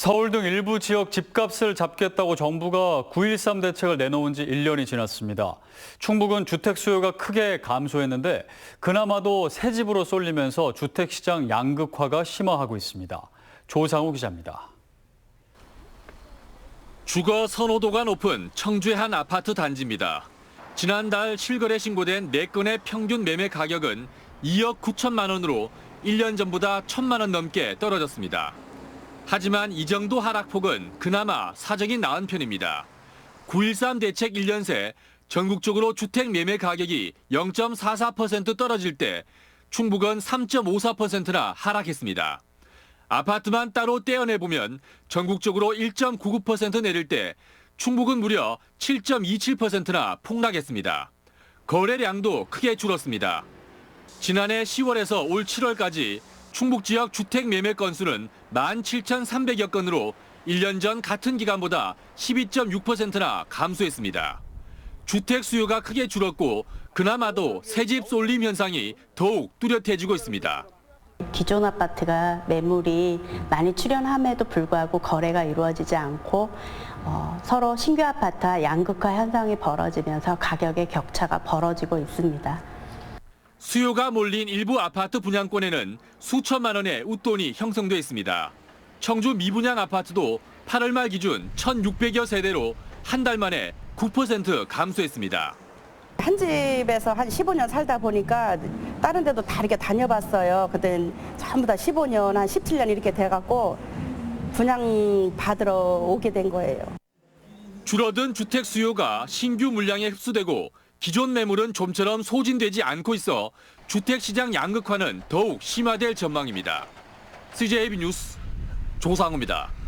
서울 등 일부 지역 집값을 잡겠다고 정부가 9.13 대책을 내놓은 지 1년이 지났습니다. 충북은 주택 수요가 크게 감소했는데 그나마도 새 집으로 쏠리면서 주택 시장 양극화가 심화하고 있습니다. 조상우 기자입니다. 주거 선호도가 높은 청주의 한 아파트 단지입니다. 지난달 실거래 신고된 4건의 평균 매매 가격은 2억 9천만 원으로 1년 전보다 1천만 원 넘게 떨어졌습니다. 하지만 이 정도 하락폭은 그나마 사정이 나은 편입니다. 9.13 대책 1년 새 전국적으로 주택 매매 가격이 0.44% 떨어질 때 충북은 3.54%나 하락했습니다. 아파트만 따로 떼어내 보면 전국적으로 1.99% 내릴 때 충북은 무려 7.27%나 폭락했습니다. 거래량도 크게 줄었습니다. 지난해 10월에서 올 7월까지 충북 지역 주택 매매 건수는 17,300여 건으로 1년 전 같은 기간보다 12.6%나 감소했습니다. 주택 수요가 크게 줄었고 그나마도 새집 쏠림 현상이 더욱 뚜렷해지고 있습니다. 기존 아파트가 매물이 많이 출현함에도 불구하고 거래가 이루어지지 않고 어, 서로 신규 아파트와 양극화 현상이 벌어지면서 가격의 격차가 벌어지고 있습니다. 수요가 몰린 일부 아파트 분양권에는 수천만 원의 웃돈이 형성돼 있습니다. 청주 미분양 아파트도 8월 말 기준 1,600여 세대로 한 달 만에 9% 감소했습니다. 한 집에서 한 15년 살다 보니까 다른 데도 다 이렇게 다녀봤어요. 그땐 전부 다 15년, 한 17년 이렇게 돼갖고 분양 받으러 오게 된 거예요. 줄어든 주택 수요가 신규 물량에 흡수되고 기존 매물은 좀처럼 소진되지 않고 있어 주택 시장 양극화는 더욱 심화될 전망입니다. CJB 뉴스 조상우입니다.